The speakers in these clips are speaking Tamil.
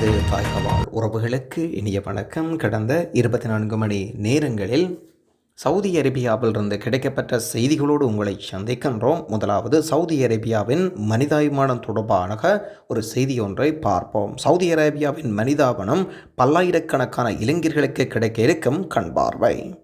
நமது தாய்கவால் உறவுகளுக்கு இனிய வணக்கம். கடந்த இருபத்தி நான்கு மணி நேரங்களில் சவுதி அரேபியாவிலிருந்து கிடைக்கப்பட்ட செய்திகளோடு உங்களை சந்திக்கின்றோம். முதலாவது சவுதி அரேபியாவின் மனிதாபிமானம் தொடர்பான ஒரு செய்தி ஒன்றை பார்ப்போம். சவுதி அரேபியாவின் மனிதாபனம் பல்லாயிரக்கணக்கான இளைஞர்களுக்கு கிடைக்க இருக்கும் கண் பார்வை.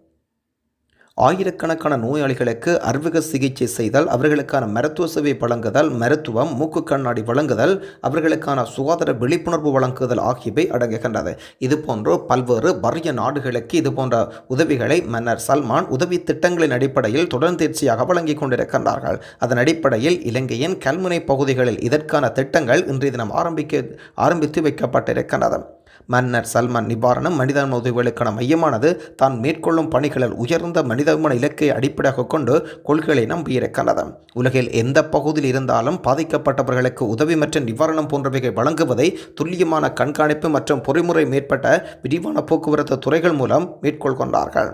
ஆயிரக்கணக்கான நோயாளிகளுக்கு அறுவக சிகிச்சை செய்தல் அவர்களுக்கான மருத்துவ சேவை வழங்குதல் மருத்துவம் மூக்கு கண்ணாடி வழங்குதல் அவர்களுக்கான சுகாதார விழிப்புணர்வு வழங்குதல் ஆகியவை அடங்குகின்றது. இதுபோன்று பல்வேறு வறிய நாடுகளுக்கு இதுபோன்ற உதவிகளை மன்னர் சல்மான் உதவி திட்டங்களின் அடிப்படையில் தொடர்ந்தேர்ச்சியாக வழங்கிக் கொண்டிருக்கின்றார்கள். அதன் அடிப்படையில் இலங்கையின் கல்முனை பகுதிகளில் இதற்கான திட்டங்கள் இன்றைய தினம் ஆரம்பிக்க ஆரம்பித்து வைக்கப்பட்டிருக்கின்றது. மன்னர் சல்மான் நிவாரணம் மனிதன் உதவிகளுக்கான மையமானது. தான் மேற்கொள்ளும் பணிகளில் உயர்ந்த மனிதமான இலக்கை அடிப்படையாக கொண்டு கொள்கைகளை நம்பியிருக்கிறது உலகில் எந்த பகுதியில் இருந்தாலும் பாதிக்கப்பட்டவர்களுக்கு உதவி மற்றும் நிவாரணம் போன்றவைகளை வழங்குவதை துல்லியமான கண்காணிப்பு மற்றும் பொறிமுறை மேற்பட்ட விரிவான போக்குவரத்து துறைகள் மூலம் மேற்கொள்கின்றார்கள்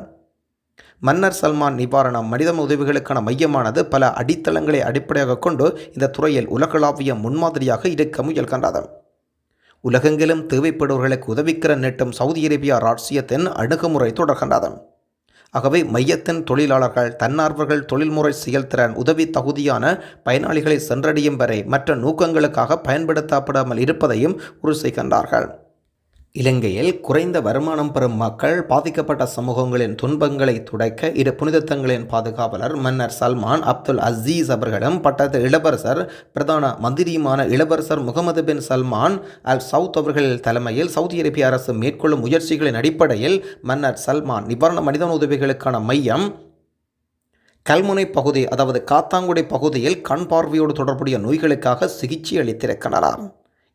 மன்னர் சல்மான் நிவாரணம் மனித உதவிகளுக்கான மையமானது பல அடித்தளங்களை அடிப்படையாக கொண்டு இந்த துறையில் உலகளாவிய முன்மாதிரியாக இருக்க முயல்கின்றது. உலகெங்கிலும் தேவைப்படுவர்களுக்கு உதவிக்கிற நீட்டும் சவுதி அரேபியா ராட்சியத்தின் அணுகுமுறை தொடர்கின்றது ஆகவே மையத்தின் தொழிலாளர்கள் தன்னார்வர்கள் தொழில்முறை செயல்திறன் உதவி தகுதியான பயனாளிகளை சென்றடையும் வரை மற்ற நோக்கங்களுக்காக பயன்படுத்தப்படாமல் இருப்பதையும் உறுதி செய்கின்றார்கள். இலங்கையில் குறைந்த வருமானம் பெறும் மக்கள் பாதிக்கப்பட்ட சமூகங்களின் துன்பங்களை துடைக்க இரு புனிதத்தங்களின் பாதுகாவலர் மன்னர் சல்மான் அப்துல் அசீஸ் அவர்களிடம் பட்டத்து இளவரசர் பிரதான மந்திரியுமான இளவரசர் Mohammed bin Salman Al Saud அவர்கள் தலைமையில் சவுதி அரேபிய அரசு மேற்கொள்ளும் முயற்சிகளின் அடிப்படையில் மன்னர் சல்மான் நிவாரண மனித உதவிகளுக்கான மையம் கல்முனை பகுதி அதாவது காத்தாங்குடி பகுதியில் கண் பார்வையோடு தொடர்புடைய நோய்களுக்காக சிகிச்சை அளித்திருக்கிறார்.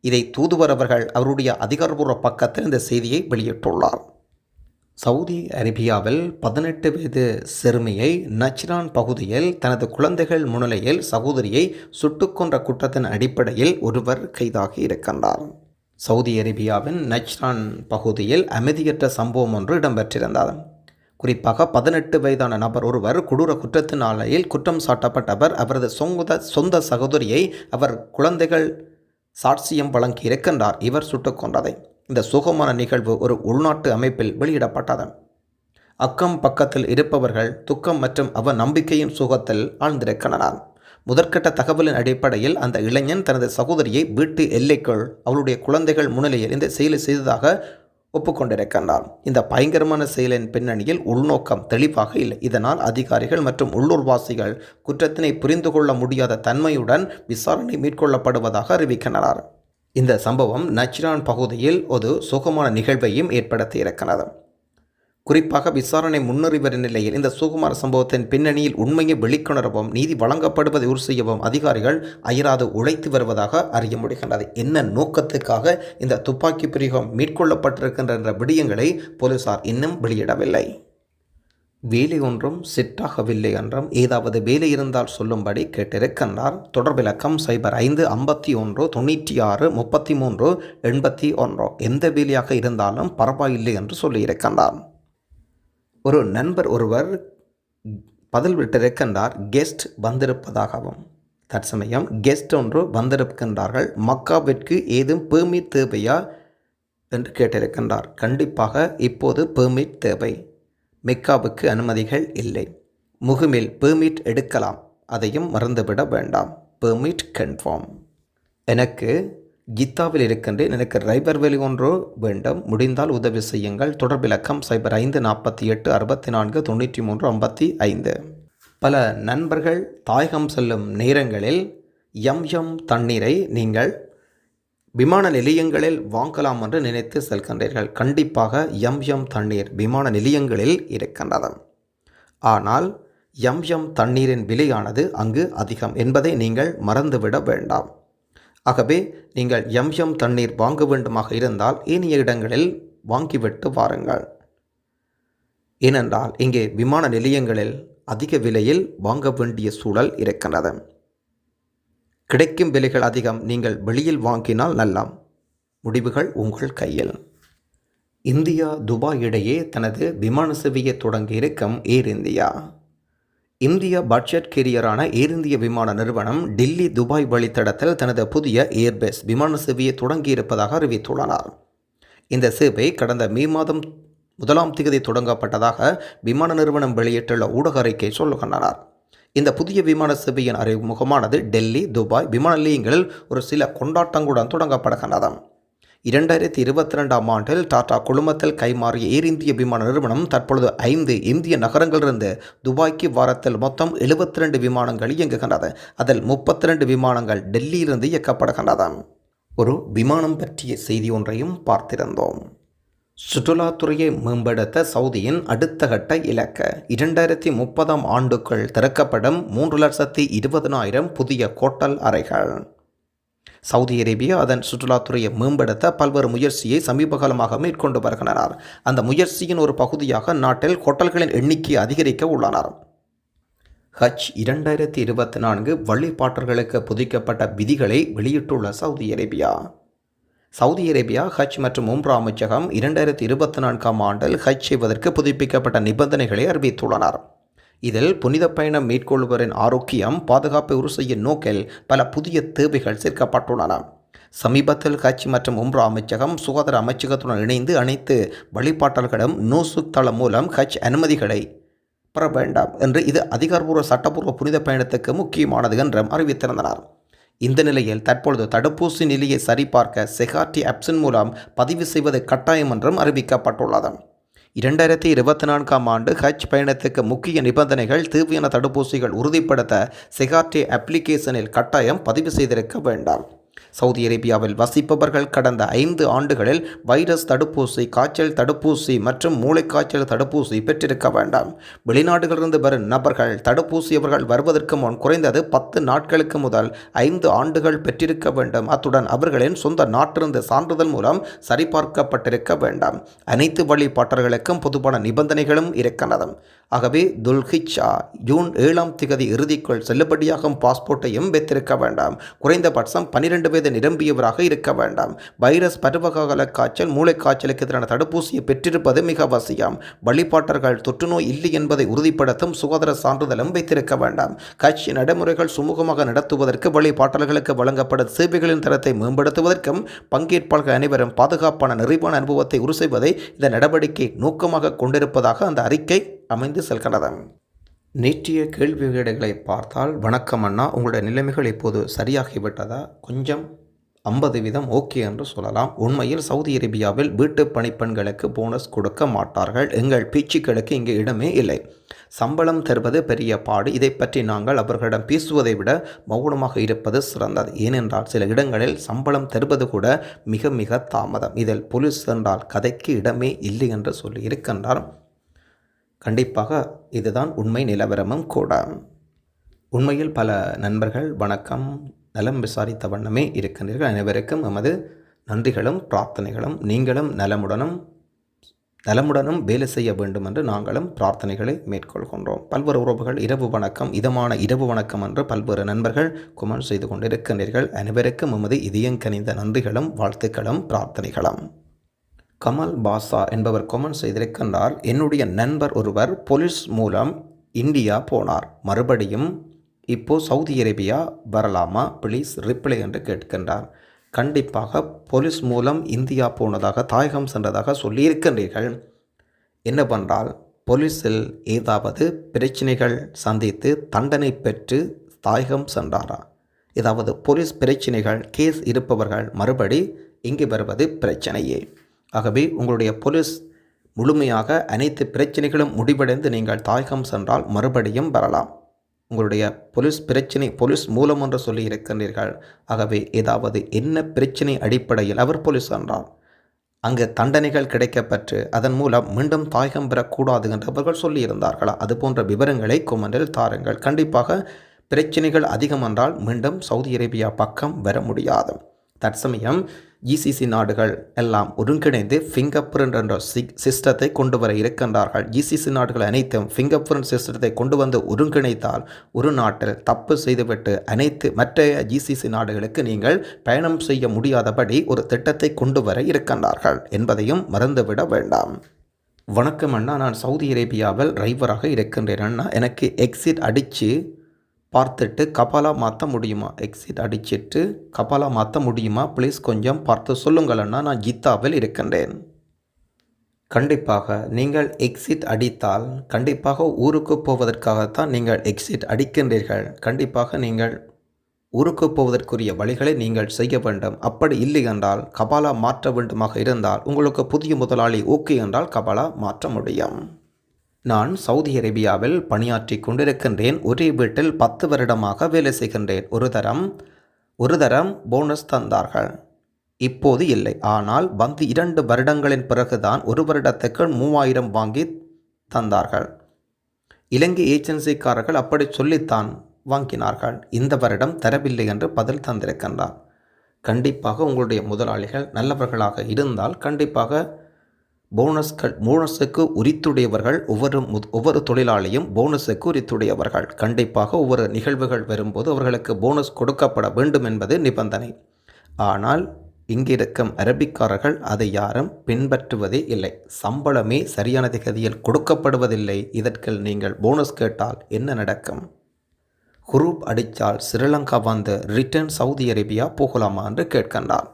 இதை தூதுவர் அவர்கள் அவருடைய அதிகாரபூர்வ பக்கத்தில் இந்த செய்தியை வெளியிட்டுள்ளார். சவுதி அரேபியாவில் பதினெட்டு வயது சிறுமியை நச்ரான் பகுதியில் தனது குழந்தைகள் முன்னிலையில் சகோதரியை சுட்டுக்கொன்ற குற்றத்தின் அடிப்படையில் ஒருவர் கைதாகி இருக்கின்றார். சவுதி அரேபியாவின் நச்ரான் பகுதியில் அமைதியற்ற சம்பவம் ஒன்று இடம்பெற்றிருந்தது. குறிப்பாக பதினெட்டு வயதான நபர் ஒருவர் கொடூர குற்றத்தினாலையில் குற்றம் சாட்டப்பட்டவர். அவரது சொந்த சொந்த சகோதரியை அவர் குழந்தைகள் சாட்சியம் வழங்கி இருக்கின்றார். இவர் சுட்டுக் கொண்டதை இந்த சுகமான நிகழ்வு ஒரு உள்நாட்டு அமைப்பில் வெளியிடப்பட்டது அக்கம் பக்கத்தில் இருப்பவர்கள் துக்கம் மற்றும் அவ நம்பிக்கையின் சுகத்தில் ஆழ்ந்திருக்கின்றனர். முதற்கட்ட தகவலின் அடிப்படையில் அந்த இளைஞன் தனது சகோதரியை வீட்டு எல்லைக்குள் அவளுடைய குழந்தைகள் முன்னிலையில் இந்த செயலை செய்ததாக ஒப்புக்கொண்டிருக்கின்றார். இந்த பயங்கரமான செயலின் பின்னணியில் உள்நோக்கம் தெளிவாக இல்லை. இதனால் அதிகாரிகள் மற்றும் உள்ளூர்வாசிகள் குற்றத்தினை புரிந்து கொள்ள முடியாத தன்மையுடன் விசாரணை மேற்கொள்ளப்படுவதாக அறிவிக்கின்றனர் இந்த சம்பவம் நச்சிரான் பகுதியில் ஒரு சுகமான நிகழ்வையும் ஏற்படுத்தியிருக்கிறது குறிப்பாக விசாரணை முன்னறிவர் நிலையில் இந்த சுகுமார சம்பவத்தின் பின்னணியில் உண்மையை வெளிக்கொணரவும் நீதி வழங்கப்படுவதை உறுதி செய்யவும் அதிகாரிகள் அயராது உழைத்து வருவதாக அறிய முடிகின்றது. என்ன நோக்கத்துக்காக இந்த துப்பாக்கி பிரிகம் மேற்கொள்ளப்பட்டிருக்கின்ற விடயங்களை போலீசார் இன்னும் வெளியிடவில்லை. வேலை ஒன்றும் செட்டாகவில்லை என்றும் ஏதாவது வேலை இருந்தால் சொல்லும்படி கேட்டிருக்கின்றார். தொடர்பிலக்கம் சைபர் ஐந்து ஐம்பத்தி ஒன்று தொண்ணூற்றி ஆறு முப்பத்தி மூன்று எண்பத்தி ஒன்று. எந்த வேலையாக இருந்தாலும் பரவாயில்லை என்று சொல்லியிருக்கின்றார். ஒரு நண்பர் ஒருவர் பதில் விட்டிருக்கின்றார் கெஸ்ட் வந்திருப்பதாகவும். தற்சமயம் கெஸ்ட் ஒன்று வந்திருக்கின்றார்கள் மக்காவிற்கு ஏதும் பெர்மிட் தேவையா? என்று கேட்டிருக்கின்றார். கண்டிப்பாக இப்போது பெர்மிட் தேவை. மெக்காவுக்கு அனுமதிகள் இல்லை. முகுமில் பெர்மிட் எடுக்கலாம். அதையும் மறந்துவிட வேண்டாம். Permit confirm. எனக்கு கீதாவில் இருக்கின்றேன் எனக்கு ரைபர் வெளி ஒன்று வேண்டும். முடிந்தால் உதவி செய்யுங்கள். தொடர்பிலக்கம் சைபர் ஐந்து நாற்பத்தி எட்டு அறுபத்தி நான்கு தொண்ணூற்றி மூன்று ஐம்பத்தி ஐந்து. பல நண்பர்கள் தாயகம் செல்லும் நேரங்களில் எம் எம் தண்ணீரை நீங்கள் விமான நிலையங்களில் வாங்கலாம் என்று நினைத்து செல்கின்றீர்கள். கண்டிப்பாக எம் எம் தண்ணீர் விமான நிலையங்களில் இருக்கின்றது. ஆனால் எம் எம் தண்ணீரின் விலையானது அங்கு அதிகம் என்பதை நீங்கள் மறந்துவிட வேண்டாம். ஆகவே நீங்கள் எம் எம் தண்ணீர் வாங்க வேண்டுமாக இருந்தால் ஏனைய இடங்களில் வாங்கிவிட்டு வாருங்கள். ஏனென்றால் இங்கே விமான நிலையங்களில் அதிக விலையில் வாங்க வேண்டிய சூழல் இருக்கின்றது. கிடைக்கும் விலைகள் அதிகம் நீங்கள் வெளியில் வாங்கினால் நல்லாம். முடிவுகள் உங்கள் கையில். இந்தியா துபாய் இடையே தனது விமான சேவையை தொடங்கியிருக்கும் ஏர் இந்தியா. இந்திய பட்ஜெட் கேரியரான ஏர் இந்திய விமான நிறுவனம் டில்லி துபாய் வழித்தடத்தில் தனது புதிய ஏர்பேஸ் விமான சேவையை தொடங்கியிருப்பதாக அறிவித்துள்ளனர். இந்த சேவை கடந்த மே மாதம் முதலாம் தேதி தொடங்கப்பட்டதாக விமான நிறுவனம் வெளியிட்டுள்ள ஊடக அறிக்கை சொல்லுகின்றனர். இந்த புதிய விமான சேவையின் அறிமுகமானது டெல்லி துபாய் விமான நிலையங்களில் ஒரு சில கொண்டாட்டங்களுடன் தொடங்கப்படுகின்றது இரண்டாயிரத்தி இருபத்தி ரெண்டாம் ஆண்டில் டாடா குழுமத்தில் கைமாறிய ஏர் இந்திய விமான நிறுவனம் தற்பொழுது ஐந்து இந்திய நகரங்களிலிருந்து துபாய்க்கு வாரத்தில் மொத்தம் எழுபத்தி ரெண்டு விமானங்கள் இயங்குகின்றது. அதில் முப்பத்தி ரெண்டு விமானங்கள் டெல்லியிலிருந்து இயக்கப்படுகின்றது ஒரு விமானம் பற்றிய செய்தி ஒன்றையும் பார்த்திருந்தோம். சுற்றுலாத்துறையை மேம்படுத்த சவுதியின் அடுத்த கட்ட இலக்கு. இரண்டாயிரத்தி முப்பதாம் ஆண்டுக்குள் திறக்கப்படும் மூன்று லட்சத்தி இருபதனாயிரம் புதிய கோட்டல் அறைகள். சவுதி அரேபியா அதன் சுற்றுலாத்துறையை மேம்படுத்த பல்வேறு முயற்சியை சமீப காலமாக மேற்கொண்டு வருகின்றனர். அந்த முயற்சியின் ஒரு பகுதியாக நாட்டில் ஹோட்டல்களின் எண்ணிக்கையை அதிகரிக்க உள்ளனர். ஹஜ் இரண்டாயிரத்தி இருபத்தி நான்கு வழிபாட்டர்களுக்கு புதிக்கப்பட்ட விதிகளை வெளியிட்டுள்ள சவுதி அரேபியா. சவுதி அரேபியா ஹஜ் மற்றும் உம்ரா அமைச்சகம் இரண்டாயிரத்தி இருபத்தி நான்காம் ஆண்டில் ஹஜ் செய்வதற்கு புதுப்பிக்கப்பட்ட நிபந்தனைகளை அறிவித்துள்ளனர். இதில் புனித பயணம் மேற்கொள்வரின் ஆரோக்கியம் பாதுகாப்பை உறு செய்யும் நோக்கில் பல புதிய தேவைகள் சேர்க்கப்பட்டுள்ளன. சமீபத்தில் காட்சி மற்றும் உம்ரா அமைச்சகம் சுகாதார அமைச்சகத்துடன் இணைந்து அனைத்து வழிபாட்டல்களும் நோசுக் தளம் மூலம் ஹஜ் அனுமதிகளை பெற வேண்டாம் என்று இது அதிகாரப்பூர்வ சட்டப்பூர்வ புனித பயணத்துக்கு முக்கியமானது என்றும் அறிவித்திருந்தனர். இந்த நிலையில் தற்பொழுது தடுப்பூசி நிலையை சரிபார்க்க செகார்டி ஆப்ஸின் மூலம் பதிவு செய்வது கட்டாயம் என்றும் அறிவிக்கப்பட்டுள்ளது. இரண்டாயிரத்தி இருபத்தி நான்காம் ஆண்டு ஹஜ் பயணத்துக்கு முக்கிய நிபந்தனைகள் தீவிர தடுப்பூசிகள் உறுதிப்படுத்த செகார்டி அப்ளிகேஷனில் கட்டாயம் பதிவு செய்திருக்க வேண்டாம். சவுதி அரேபியாவில் வசிப்பவர்கள் கடந்த ஐந்து ஆண்டுகளில் வைரஸ் தடுப்பூசி காய்ச்சல் தடுப்பூசி மற்றும் மூளைக்காய்ச்சல் தடுப்பூசி பெற்றிருக்க வேண்டாம். வெளிநாடுகளிலிருந்து வரும் நபர்கள் தடுப்பூசி அவர்கள் வருவதற்கு முன் குறைந்தது பத்து நாட்களுக்கு முதல் ஐந்து ஆண்டுகள் பெற்றிருக்க வேண்டும். அத்துடன் அவர்களின் சொந்த நாட்டிலிருந்து சான்றிதழ் மூலம் சரிபார்க்கப்பட்டிருக்க வேண்டாம். அனைத்து வழிபாட்டர்களுக்கும் பொதுவான நிபந்தனைகளும் இருக்கின்றன. ஆகவே துல்ஹிச்சா ஜூன் ஏழாம் திகதி இறுதிக்குள் செல்லுபடியாகும் பாஸ்போர்ட்டையும் வைத்திருக்க வேண்டாம். குறைந்தபட்சம் பனிரெண்டு வயது நிரம்பியவராக இருக்க வேண்டாம். வைரஸ் பருவகால காய்ச்சல் மூளைக்காய்ச்சலுக்கு எதிரான தடுப்பூசியை பெற்றிருப்பது மிக அவசியம். வழிபாட்டர்கள் தொற்றுநோய் இல்லை என்பதை உறுதிப்படுத்தும் சுகாதார சான்றிதழும் வைத்திருக்க வேண்டாம். கட்சி நடைமுறைகள் சுமூகமாக நடத்துவதற்கு வழிபாட்டல்களுக்கு வழங்கப்படும் சேவைகளின் தரத்தை மேம்படுத்துவதற்கும் பங்கேற்பாளர்கள் அனைவரும் பாதுகாப்பான நிறைவான அனுபவத்தை உறுதி செய்வதை இந்த நடவடிக்கை நோக்கமாக கொண்டிருப்பதாக அந்த அறிக்கை அமைந்து செல்கிறது நேற்றைய கேள்வி வீடுகளை பார்த்தால் வணக்கம் அண்ணா உங்களுடைய நிலைமைகள் இப்போது சரியாகிவிட்டதா? கொஞ்சம் ஐம்பது வீதம் ஓகே என்று சொல்லலாம். உண்மையில் சவுதி அரேபியாவில் வீட்டு பணிப்பெண்களுக்கு போனஸ் கொடுக்க மாட்டார்கள். எங்கள் பேச்சுக்களுக்கு இங்கே இடமே இல்லை. சம்பளம் தருவது பெரிய பாடு. இதை பற்றி நாங்கள் அவர்களிடம் பேசுவதை விட மௌனமாக இருப்பது சிறந்தது. ஏனென்றால் சில இடங்களில் சம்பளம் தருவது கூட மிக மிக தாமதம். இதில் போலீஸ் என்றால் கதைக்கு இடமே இல்லை என்று சொல்லி இருக்கின்றார் கண்டிப்பாக இதுதான் உண்மை நிலவரமும் கூட. உண்மையில் பல நண்பர்கள் வணக்கம் நலம் விசாரித்த வண்ணமே இருக்கின்றீர்கள். அனைவருக்கும் எமது நன்றிகளும் பிரார்த்தனைகளும் நீங்களும் நலமுடனும் நலமுடனும் வேலை செய்ய வேண்டும் என்று நாங்களும் பிரார்த்தனைகளை மேற்கொள்கின்றோம். பல்வேறு உறவுகள் இரவு வணக்கம் இதமான இரவு வணக்கம் என்று பல்வேறு நண்பர்கள் குமன் செய்து கொண்டிருக்கின்றீர்கள். அனைவருக்கும் எமது இதயங்கனிந்த நன்றிகளும் வாழ்த்துக்களும் பிரார்த்தனைகளும். கமல் பாசா என்பவர் கொமெண்ட் செய்திருக்கின்றார் என்னுடைய நண்பர் ஒருவர் போலீஸ் மூலம் இந்தியா போனார். மறுபடியும் இப்போ சவுதி அரேபியா வரலாமா? ப்ளீஸ் ரிப்ளை என்று கேட்கின்றார். கண்டிப்பாக போலீஸ் மூலம் இந்தியா போனதாக தாயகம் சென்றதாக சொல்லியிருக்கின்றீர்கள். என்னவென்றால் போலீஸில் ஏதாவது பிரச்சனைகள் சந்தித்து தண்டனை பெற்று தாயகம் சென்றாரா? ஏதாவது போலீஸ் பிரச்சனைகள் கேஸ் இருப்பவர்கள் மறுபடி இங்கு வருவது பிரச்சனையே. ஆகவே உங்களுடைய போலீஸ் முழுமையாக அனைத்து பிரச்சனைகளும் முடிவடைந்து நீங்கள் தாயகம் சென்றால் மறுபடியும் வரலாம். உங்களுடைய போலீஸ் பிரச்சனை போலீஸ் மூலம் என்று சொல்லி இருக்கின்றீர்கள். ஆகவே ஏதாவது என்ன பிரச்சனை அடிப்படையில் அவர் போலீஸ் என்றார். அங்கு தண்டனைகள் கிடைக்கப்பெற்று அதன் மூலம் மீண்டும் தாயகம் பெறக்கூடாது என்று அவர்கள் சொல்லியிருந்தார்களா அது போன்ற விவரங்களை கொமெண்டில் தாருங்கள். கண்டிப்பாக பிரச்சனைகள் அதிகம் என்றால் மீண்டும் சவுதி அரேபியா பக்கம் வர முடியாது. தற்சமயம் ஜிசிசி நாடுகள் எல்லாம் ஒருங்கிணைந்து ஃபிங்கர் பிரிண்ட் என்ற சிஸ்டத்தை கொண்டு வர இருக்கின்றார்கள். ஜிசிசி நாடுகள் அனைத்தும் ஃபிங்கர் பிரிண்ட் சிஸ்டத்தை கொண்டு வந்து ஒருங்கிணைத்தால் ஒரு நாட்டில் தப்பு செய்துவிட்டு அனைத்து மற்ற ஜிசிசி நாடுகளுக்கு நீங்கள் பயணம் செய்ய முடியாதபடி ஒரு திட்டத்தை கொண்டு வர இருக்கின்றார்கள் என்பதையும் மறந்துவிட வேண்டாம். வணக்கம் அண்ணா. நான் சவுதி அரேபியாவில் டிரைவராக இருக்கின்றேன் அண்ணா. எனக்கு எக்ஸிட் அடித்து பார்த்துட்டு கபாலா மாற்ற முடியுமா? எக்ஸிட் அடிச்சிட்டு கபாலா மாற்ற முடியுமா? ப்ளீஸ் கொஞ்சம் பார்த்து சொல்லுங்கள் அண்ணா நான் கீதாவில் இருக்கின்றேன். கண்டிப்பாக நீங்கள் எக்ஸிட் அடித்தால் கண்டிப்பாக ஊருக்கு போவதற்காகத்தான் நீங்கள் எக்ஸிட் அடிக்கின்றீர்கள். கண்டிப்பாக நீங்கள் ஊருக்கு போவதற்குரிய வழிகளை நீங்கள் செய்ய வேண்டும். அப்படி இல்லை என்றால் கபாலா மாற்ற வேண்டுமாக இருந்தால் உங்களுக்கு புதிய முதலாளி ஓகே என்றால் கபாலா மாற்ற முடியும். நான் சவுதி அரேபியாவில் பணியாற்றி கொண்டிருக்கின்றேன். ஒரே வீட்டில் பத்து வருடமாக வேலை செய்கின்றேன். ஒரு தரம் ஒரு தரம் போனஸ் தந்தார்கள். இப்போது இல்லை. ஆனால் வந்து இரண்டு வருடங்களின் பிறகுதான் ஒரு வருடத்துக்கு மூவாயிரம் வாங்கி தந்தார்கள். இலங்கை ஏஜென்சிக்காரர்கள் அப்படி சொல்லித்தான் வாங்கினார்கள். இந்த வருடம் தரவில்லை என்று பதில் தந்திருக்கின்றார். கண்டிப்பாக உங்களுடைய முதலாளிகள் நல்லவர்களாக இருந்தால் கண்டிப்பாக போனஸ்கள் போனஸுக்கு உரித்துடையவர்கள் ஒவ்வொரு ஒவ்வொரு தொழிலாளியும் போனஸுக்கு உரித்துடையவர்கள். கண்டிப்பாக ஒவ்வொரு நிகழ்வுகள் வரும்போது அவர்களுக்கு போனஸ் கொடுக்கப்பட வேண்டும் என்பது நிபந்தனை. ஆனால் இங்கிருக்கும் அரபிக்காரர்கள் அதை யாரும் பின்பற்றுவதே இல்லை. சம்பளமே சரியான திகதியில் கொடுக்கப்படுவதில்லை. இதற்கு நீங்கள் போனஸ் கேட்டால் என்ன நடக்கும்? குரூப் அடித்தால் ஸ்ரீலங்கா வந்து ரிட்டர்ன் சவுதி அரேபியா போகலாமா என்று கேட்கின்றார்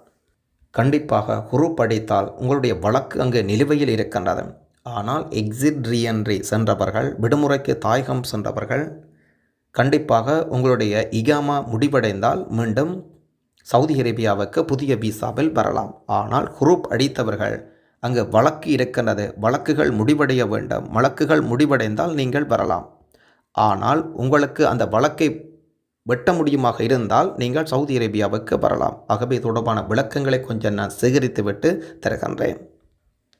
கண்டிப்பாக குரூப் படைத்தால் உங்களுடைய வழக்கு அங்கு நிலுவையில் இருக்கின்றது. ஆனால் எக்ஸிட் ரீஎன்ட்ரி சென்றவர்கள் விடுமுறைக்கு தாயகம் சென்றவர்கள் கண்டிப்பாக உங்களுடைய இகாமா முடிவடைந்தால் மீண்டும் சவுதி அரேபியாவுக்கு புதிய விசாவில் வரலாம். ஆனால் குரூப் அடித்தவர்கள் அங்கு வழக்கு இருக்கின்றது. வழக்குகள் முடிவடைய வேண்டும். வழக்குகள் முடிவடைந்தால் நீங்கள் வரலாம். ஆனால் உங்களுக்கு அந்த வழக்கை வெட்ட முடியுமாக இருந்தால் நீங்கள் சவுதி அரேபியாவுக்கு வரலாம். ஆகவே தொடர்பான விளக்கங்களை கொஞ்சம் நான் சேகரித்துவிட்டு தருகின்றேன்.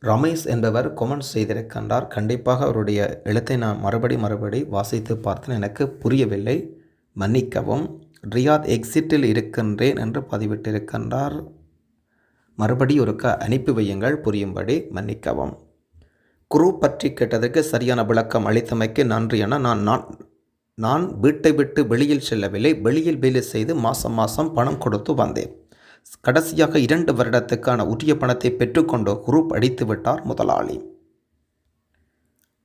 ரமேஷ் என்பவர் கொமெண்ட் செய்திருக்கின்றார். கண்டிப்பாக அவருடைய எழுத்தை நான் மறுபடி மறுபடி வாசித்து பார்த்தேன். எனக்கு புரியவில்லை. மன்னிக்கவும். ரியாத் எக்ஸிட்டில் இருக்கின்றேன் என்று பதிவிட்டிருக்கின்றார். மறுபடி ஒருக்க அனுப்பி வையுங்கள். புரியும்படி மன்னிக்கவும். குரூப் பற்றி கேட்டதற்கு சரியான விளக்கம் அளித்தமைக்கு நன்றி என நான் நான் நான் வீட்டை விட்டு வெளியில் செல்லவில்லை. வெளியில் வேலை செய்து மாதம் மாதம் பணம் கொடுத்து வந்தேன். கடைசியாக இரண்டு வருடத்துக்கான உரிய பணத்தை பெற்றுக்கொண்டு குரூப் அடித்து விட்டார் முதலாளி.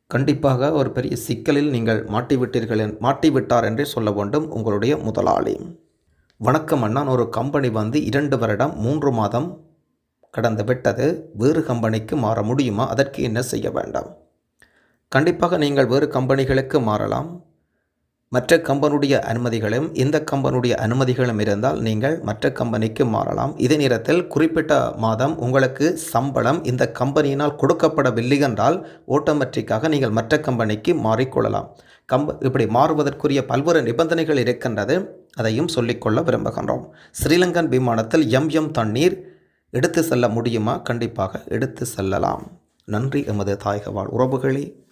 கண்டிப்பாக ஒரு பெரிய சிக்கலில் நீங்கள் மாட்டிவிட்டீர்கள் மாட்டிவிட்டார் என்றே சொல்ல வேண்டும் உங்களுடைய முதலாளி. வணக்கம் அண்ணா. ஒரு கம்பெனி வந்து இரண்டு வருடம் மூன்று மாதம் கடந்து விட்டது. வேறு கம்பெனிக்கு மாற முடியுமா? அதற்கு என்ன செய்ய வேண்டாம்? கண்டிப்பாக நீங்கள் வேறு கம்பெனிகளுக்கு மாறலாம். மற்ற கம்பனுடைய அனுமதிகளும் இந்த கம்பனுடைய அனுமதிகளும் இருந்தால் நீங்கள் மற்ற கம்பெனிக்கு மாறலாம். இதே நேரத்தில் குறிப்பிட்ட மாதம் உங்களுக்கு சம்பளம் இந்த கம்பெனியினால் கொடுக்கப்படவில்லை என்றால் ஆட்டோமேட்டிக்காக நீங்கள் மற்ற கம்பெனிக்கு மாறிக்கொள்ளலாம். கம்ப இப்படி மாறுவதற்குரிய பல்வேறு நிபந்தனைகள் இருக்கின்றது. அதையும் சொல்லிக்கொள்ள விரும்புகின்றோம். ஸ்ரீலங்கன் விமானத்தில் எம் எம் தண்ணீர் எடுத்து செல்ல முடியுமா? கண்டிப்பாக எடுத்து செல்லலாம். நன்றி. எமது தாயக உறவுகளே.